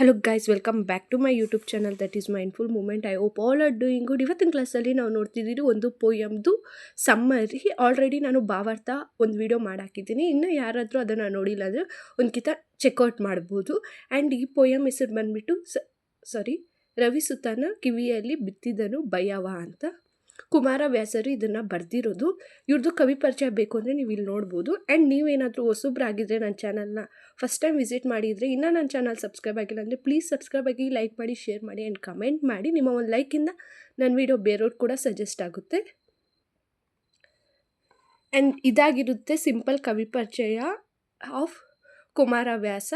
Hello guys welcome back to my YouTube channel that is mindful moment I hope all are doing good ಇವತ್ತಿನ ಕ್ಲಾಸಲ್ಲಿ ನಾವು ನೋಡ್ತಿದ್ದೀರಿ ಒಂದು ಪೋಯಮ್ದು summary already ನಾನು ಭಾವಾರ್ಥ ಒಂದು ವಿಡಿಯೋ ಮಾಡಾಕಿದ್ದೀನಿ. ಇನ್ನು ಯಾರಾದರೂ ಅದನ್ನು ನೋಡಿಲ್ಲ ಅಂದರೆ ಒಂದು ಕಿತ ಚೆಕ್ಔಟ್ ಮಾಡ್ಬೋದು. ಆ್ಯಂಡ್ ಈ ಪೋಯಮ್ ಹೆಸರು ಬಂದುಬಿಟ್ಟು ಸಾರಿ ರವಿ ಸುತಾನ ಕಿವಿಯಲ್ಲಿ ಬಿತ್ತಿದನು ಭಯವ ಅಂತ. ಕುಮಾರ ವ್ಯಾಸರು ಇದನ್ನು ಬರೆದಿರೋದು. ಇವ್ರದ್ದು ಕವಿ ಪರಿಚಯ ಬೇಕು ಅಂದರೆ ನೀವು ಇಲ್ಲಿ ನೋಡ್ಬೋದು. ಆ್ಯಂಡ್ ನೀವೇನಾದರೂ ಹೊಸಬ್ರಾಗಿದ್ದರೆ ನನ್ನ ಚಾನಲ್ನ ಫಸ್ಟ್ ಟೈಮ್ ವಿಸಿಟ್ ಮಾಡಿದರೆ ಇನ್ನೂ ನನ್ನ ಚಾನಲ್ ಸಬ್ಸ್ಕ್ರೈಬ್ ಆಗಿಲ್ಲ ಅಂದರೆ ಪ್ಲೀಸ್ ಸಬ್ಸ್ಕ್ರೈಬ್ ಆಗಿ ಲೈಕ್ ಮಾಡಿ ಶೇರ್ ಮಾಡಿ ಆ್ಯಂಡ್ ಕಮೆಂಟ್ ಮಾಡಿ. ನಿಮ್ಮ ಒಂದು ಲೈಕಿಂದ ನನ್ನ ವಿಡಿಯೋ ಬೇರೆಯವ್ರು ಕೂಡ ಸಜೆಸ್ಟ್ ಆಗುತ್ತೆ. ಆ್ಯಂಡ್ ಇದಾಗಿರುತ್ತೆ ಸಿಂಪಲ್ ಕವಿ ಪರಿಚಯ of Kumara Vyasa.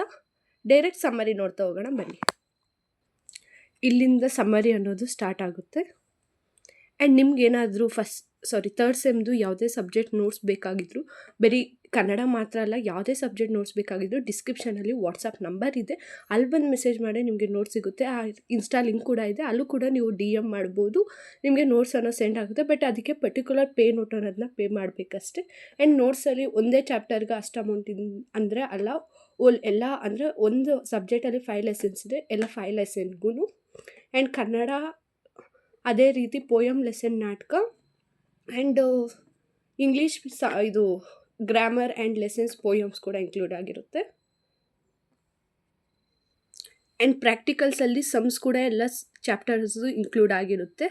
Direct summary ನೋಡ್ತಾ ಹೋಗೋಣ, ಬನ್ನಿ. ಇಲ್ಲಿಂದ ಸಮ್ಮರಿ ಅನ್ನೋದು ಸ್ಟಾರ್ಟ್ ಆಗುತ್ತೆ. ಆ್ಯಂಡ್ ನಿಮ್ಗೇನಾದರೂ ಫಸ್ಟ್ ಸಾರಿ ತರ್ಡ್ ಸೆಮ್ದು ಯಾವುದೇ ಸಬ್ಜೆಕ್ಟ್ ನೋಟ್ಸ್ ಬೇಕಾಗಿದ್ರು, ಬರೀ ಕನ್ನಡ ಮಾತ್ರ ಅಲ್ಲ, ಯಾವುದೇ ಸಬ್ಜೆಕ್ಟ್ ನೋಟ್ಸ್ ಬೇಕಾಗಿದ್ರು ಡಿಸ್ಕ್ರಿಪ್ಷನಲ್ಲಿ ವಾಟ್ಸಪ್ ನಂಬರ್ ಇದೆ. ಅಲ್ಲಿ ಬಂದು ಮೆಸೇಜ್ ಮಾಡಿ ನಿಮಗೆ ನೋಟ್ಸ್ ಸಿಗುತ್ತೆ. ಆ ಇನ್ಸ್ಟಾ ಲಿಂಕ್ ಕೂಡ ಇದೆ. ಅಲ್ಲೂ ಕೂಡ ನೀವು ಡಿ ಎಂ ಮಾಡ್ಬೋದು. ನಿಮಗೆ ನೋಟ್ಸ್ ಅನ್ನೋ ಸೆಂಡ್ ಆಗುತ್ತೆ. ಬಟ್ ಅದಕ್ಕೆ ಪರ್ಟಿಕ್ಯುಲರ್ ಪೇ ನೋಟ್ ಅನ್ನೋದನ್ನ ಪೇ ಮಾಡಬೇಕಷ್ಟೆ. ಆ್ಯಂಡ್ ನೋಟ್ಸಲ್ಲಿ ಒಂದೇ ಚಾಪ್ಟರ್ಗೆ ಅಷ್ಟು ಅಮೌಂಟ್ ಅಂದರೆ ಅಲ್ಲ ಓಲ್ ಎಲ್ಲ, ಅಂದರೆ ಒಂದು ಸಬ್ಜೆಕ್ಟಲ್ಲಿ ಫೈವ್ ಲೆಸನ್ಸ್ ಇದೆ. ಎಲ್ಲ ಫೈವ್ ಲೆಸನ್ಗೂ ಆ್ಯಂಡ್ ಕನ್ನಡ ಅದೇ ರೀತಿ ಪೋಯಮ್ ಲೆಸನ್ ನಾಟಕ ಆ್ಯಂಡ್ ಇಂಗ್ಲೀಷ್ ಸ, ಇದು ಗ್ರಾಮರ್ ಆ್ಯಂಡ್ ಲೆಸನ್ಸ್ ಪೋಯಮ್ಸ್ ಕೂಡ ಇನ್ಕ್ಲೂಡ್ ಆಗಿರುತ್ತೆ. ಆ್ಯಂಡ್ ಪ್ರಾಕ್ಟಿಕಲ್ಸಲ್ಲಿ ಸಮ್ಸ್ ಕೂಡ ಎಲ್ಲ ಚಾಪ್ಟರ್ಸು ಇನ್ಕ್ಲೂಡ್ ಆಗಿರುತ್ತೆ.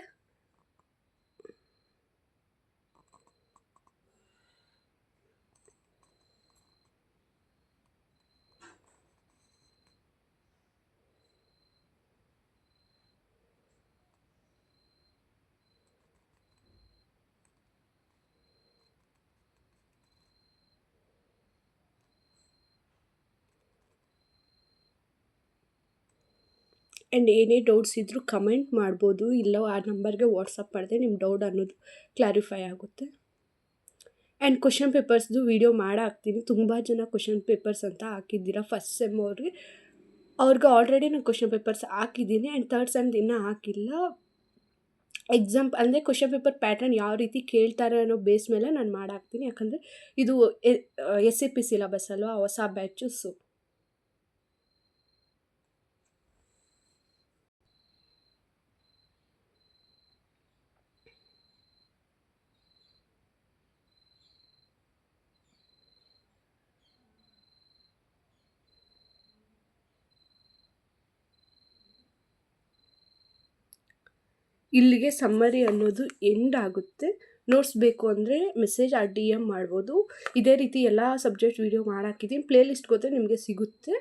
ಆ್ಯಂಡ್ ಏನೇ ಡೌಟ್ಸ್ ಇದ್ದರೂ ಕಮೆಂಟ್ ಮಾಡ್ಬೋದು. ಇಲ್ಲ ಆ ನಂಬರ್ಗೆ ವಾಟ್ಸಪ್ ಮಾಡಿದೆ ನಿಮ್ಮ ಡೌಟ್ ಅನ್ನೋದು ಕ್ಲಾರಿಫೈ ಆಗುತ್ತೆ. ಆ್ಯಂಡ್ ಕ್ವಶನ್ ಪೇಪರ್ಸ್ದು ವೀಡಿಯೋ ಮಾಡಾಕ್ತೀನಿ ತುಂಬ ಜನ ಕ್ವಶನ್ ಪೇಪರ್ಸ್ ಅಂತ ಹಾಕಿದ್ದೀರಾ ಫಸ್ಟ್ ಸೆಮ್ ಅವ್ರಿಗೆ. ಅವ್ರಿಗೆ ಆಲ್ರೆಡಿ ನಾನು ಕ್ವಶನ್ ಪೇಪರ್ಸ್ ಹಾಕಿದ್ದೀನಿ ಆ್ಯಂಡ್ ತರ್ಡ್ ಸೆಮ್ ಇನ್ನೂ ಹಾಕಿಲ್ಲ. ಎಕ್ಸಾಮ್ ಅಂದರೆ ಕ್ವಶನ್ ಪೇಪರ್ ಪ್ಯಾಟರ್ನ್ ಯಾವ ರೀತಿ ಕೇಳ್ತಾರೆ ಅನ್ನೋ ಬೇಸ್ ಮೇಲೆ ನಾನು ಮಾಡಾಕ್ತೀನಿ ಯಾಕಂದರೆ ಇದು ಎಸ್ ಎ ಪಿ ಸಿಲಬಸ್ ಅಲ್ವಾ, ಹೊಸ ಬ್ಯಾಚು ಇಲ್ಲಿಗೆ ಸಮ್ಮರಿ ಅನ್ನೋದು ಎಂಡ್ ಆಗುತ್ತೆ. ನೋಟ್ಸ್ ಬೇಕು ಅಂದರೆ ಮೆಸೇಜ್ ಆ ಡಿ ಎಂ ಮಾಡ್ಬೋದು. ಇದೇ ರೀತಿ ಎಲ್ಲ ಸಬ್ಜೆಕ್ಟ್ ವೀಡಿಯೋ ಮಾಡಾಕಿದ್ದೀನಿ ಪ್ಲೇ ಲಿಸ್ಟ್ ಗೊತ್ತೇ ನಿಮಗೆ ಸಿಗುತ್ತೆ.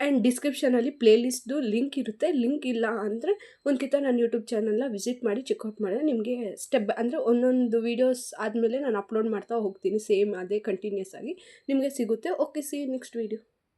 ಆ್ಯಂಡ್ ಡಿಸ್ಕ್ರಿಪ್ಷನಲ್ಲಿ ಪ್ಲೇ ಲಿಸ್ಟ್ದು ಲಿಂಕ್ ಇರುತ್ತೆ. ಲಿಂಕ್ ಇಲ್ಲ ಅಂದರೆ ಒಂದು ಕಿತ್ತ ನನ್ನ ಯೂಟ್ಯೂಬ್ ಚಾನಲ್ನ ವಿಸಿಟ್ ಮಾಡಿ ಚೆಕ್ಔಟ್ ಮಾಡಿದ್ರೆ ನಿಮಗೆ ಸ್ಟೆಪ್ ಅಂದರೆ ಒಂದೊಂದು ವೀಡಿಯೋಸ್ ಆದಮೇಲೆ ನಾನು ಅಪ್ಲೋಡ್ ಮಾಡ್ತಾ ಹೋಗ್ತೀನಿ. ಸೇಮ್ ಅದೇ ಕಂಟಿನ್ಯೂಸ್ ಆಗಿ ನಿಮಗೆ ಸಿಗುತ್ತೆ. Okay C next video